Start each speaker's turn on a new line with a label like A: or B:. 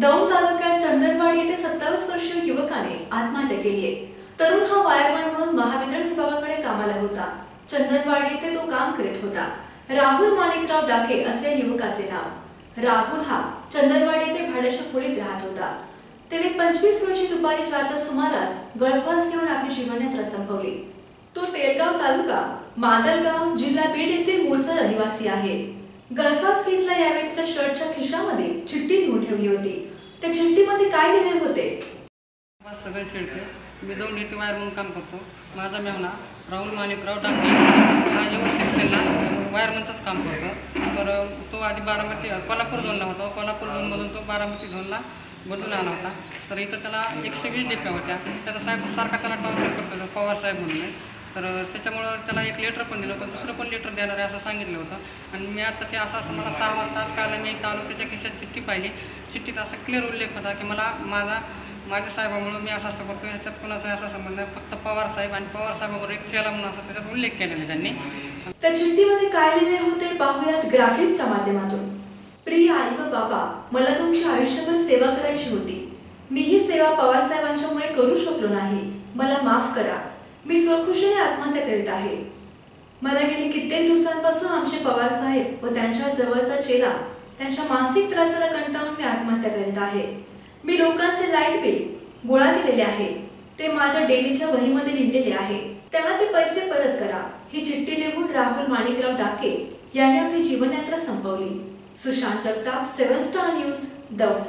A: दौंड तालुक्यात चंदनवाडी येथे सत्तावीस वर्षीय युवकाने आत्महत्या केली आहे. तरुण हा वायरमॅन म्हणून महावितरण विभागाकडे कामाला होता. चंदनवाडी येथे तो काम करीत होता. राहुल माणिकराव डाके असे युवकाचे नाव. राहुल हा चंदनवाडी येथे भाड्याच्या खोलीत राहत होता. त्याने पंचवीस वर्षी दुपारी चारच्या सुमारास गळफास घेऊन आपली जीवनयात्रा संपवली. तो तेलगाव तालुका मादलगाव जिल्हा बीड येथील मूळचा रहिवासी आहे. गळफास घेतला यावेळी त्याच्या शर्टच्या खिशामध्ये चिठ्ठी लिहून ठेवली होती. त्या चिठ्ठीमध्ये काय लिहिले होते?
B: बस सगळे शेळके मी जाऊन येथे वायर म्हणून काम करतो. माझा मेहना राहुल माणिकराव टाके हा जेव्हा शिक्षणला वायरमनचंच काम करतो. तर तो आधी बारामती कोल्हापूर झोनला होता. कोल्हापूर झोनमधून तो बारामती झोनला बदलून आला होता. तर इथं त्याला एकशे वीस डिप्या होत्या. त्याचा साहेब सारखा त्याला टॉर्चर करतो पवार साहेब म्हणून. तर त्याच्यामुळं त्याला एक लेटर पण दिलं होतं. दुसरं पण लेटर देणार आहे असं सांगितलं होतं. आणि मी आता ते असं असं मला सहा वाजता आज काल मी इथं आलो त्याच्या खिशात चिठ्ठी पाहिली. चिठ्ठीत असा क्लिअर उल्लेख होता की मला माझा माझ्या साहेबामुळं मी असं असं करतो ह्याच्यात कोणाचा असा संबंध आहे फक्त पवार साहेब आणि पवार साहेबाबरोबर एक चेला म्हणून असा त्याच्यात उल्लेख केलेला आहे त्यांनी.
A: त्या चिठ्ठीमध्ये काय लिहिले होते पाहूयात ग्राफिकच्या माध्यमातून. प्रिय आई व बाबा मला तुमची आयुष्यभर सेवा करायची होती. मी ही सेवा पवार साहेबांच्यामुळे करू शकलो नाही. मला माफ करा. मी स्वखुशीने आत्महत्या करीत आहे. मला गेली कित्येक दिवसांपासून आमचे पवार साहेब व त्यांच्या जवळचा चेला त्यांच्या मानसिक त्रासाला कंटाळून मी आत्महत्या करीत आहे. मी लोकांचे लाइट बिल गोळा केलेले आहे. ते माझ्या डेलीच्या वहीमध्ये लिहिलेले आहे. त्यांना ते पैसे परत करा. ही चिठ्ठी लिहून राहुल माणिकराव डाके यांनी आपली जीवनयात्रा संपवली. Sushant Jagtap seven star news Daund.